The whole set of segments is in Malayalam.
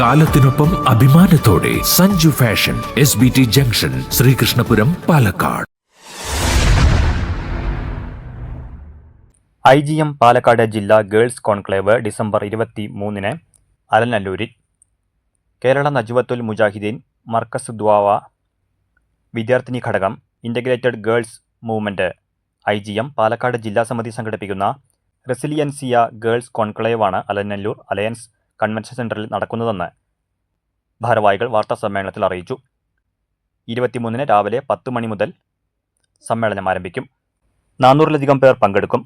കാലത്തിനൊപ്പം അഭിമാനത്തോടെ Sanju fashion S B T junction Sreekrishnapuram Palakkad. I G M Palakkad ജില്ലാ ഗേൾസ് കോൺക്ലേവ് ഡിസംബർ ഇരുപത്തി മൂന്നിന് അലനല്ലൂരിൽ. കേരള നജുവത്തുൽ മുജാഹിദ്ദീൻ മർക്കസ് ദ്വാവ വിദ്യാർത്ഥിനി ഘടകം integrated girls movement I G M Palakkad ജില്ലാ സമിതി സംഘടിപ്പിക്കുന്ന റെസിലിയൻസിയ ഗേൾസ് കോൺക്ലേവാണ് അലനല്ലൂർ അലയൻസ് കൺവെൻഷൻ സെന്ററിൽ നടക്കുന്നതെന്ന് ഭാരവാഹികൾ വാർത്താ സമ്മേളനത്തിൽ അറിയിച്ചു. ഇരുപത്തിമൂന്നിന് രാവിലെ പത്ത് മണി മുതൽ സമ്മേളനം ആരംഭിക്കും. നാനൂറിലധികം പേർ പങ്കെടുക്കും.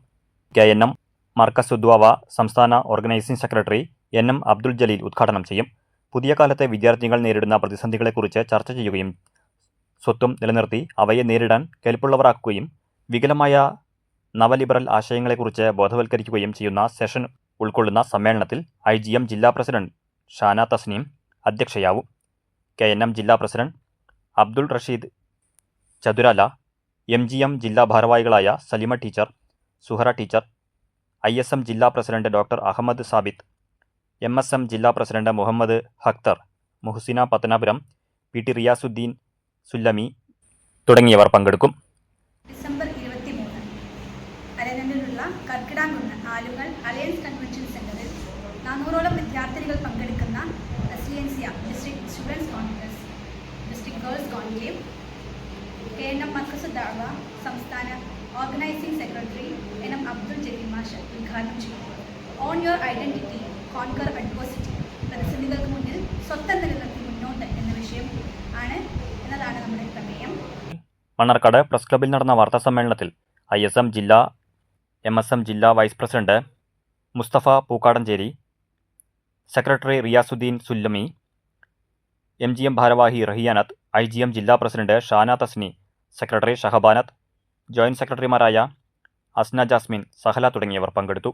കെ എൻ എം മർക്കസ് ഉദ്വാവ സംസ്ഥാന organizing secretary N M Abdul Jaleel ഉദ്ഘാടനം ചെയ്യും. പുതിയ കാലത്തെ വിദ്യാർത്ഥികൾ നേരിടുന്ന പ്രതിസന്ധികളെക്കുറിച്ച് ചർച്ച ചെയ്യുകയും സ്വത്വം നിലനിർത്തി അവയെ നേരിടാൻ കെൽപ്പുള്ളവരാക്കുകയും വികലമായ നവലിബറൽ ആശയങ്ങളെക്കുറിച്ച് ബോധവൽക്കരിക്കുകയും ചെയ്യുന്ന സെഷൻ ഉൾക്കൊള്ളുന്ന സമ്മേളനത്തിൽ ഐ ജി എം ജില്ലാ പ്രസിഡന്റ് ഷാന തസ്നീം അധ്യക്ഷയാവും. കെ എൻ എം ജില്ലാ president Abdul Rasheed Chathurala M G M ജില്ലാ ഭാരവാഹികളായ Salima teacher Suhara teacher I S M ജില്ലാ president doctor Ahammed Sabith M S M ജില്ലാ president Muhammad Haktar Muhsina Pathanapuram P T Riyasudheen Sullami തുടങ്ങിയവർ പങ്കെടുക്കും. അലനല്ലൂരിലുള്ള കർക്കിടാംകുന്ന് ആലുകൾ അലയൻസ് കൺവെൻഷൻ സെന്ററിൽ നാനൂറോളം വിദ്യാർത്ഥിനികൾ പങ്കെടുക്കുന്ന റെസിഡൻസിയ district students congress district girls conclave K N M Markazuddawa സംസ്ഥാന organizing secretary N M Abdul Jaleel മാഷ് ഉദ്ഘാടനം ചെയ്തു. Own your identity conquer adversity പ്രതിസന്ധികൾക്ക് മുന്നിൽ സ്വത്തം നിലനിർത്തി മുന്നോട്ട് എന്ന വിഷയം ആണ് എന്നതാണ് നമ്മുടെ പ്രമേയം. മണ്ണാർക്കാട് പ്രസ് ക്ലബ്ബിൽ നടന്ന വാർത്താ സമ്മേളനത്തിൽ ഐ എസ് എം ജില്ലാ എം എസ് എം ജില്ലാ vice president Musthafa Pookkadanchery secretary Riyasudheen Sullami M G M ഭാരവാഹി റഹിയാനത്ത് ഐ ജി എം ജില്ലാ president Shana Thasni secretary Shahabanath joint സെക്രട്ടറിമാരായ അസ്ന ജാസ്മിൻ സഹല തുടങ്ങിയവർ പങ്കെടുത്തു.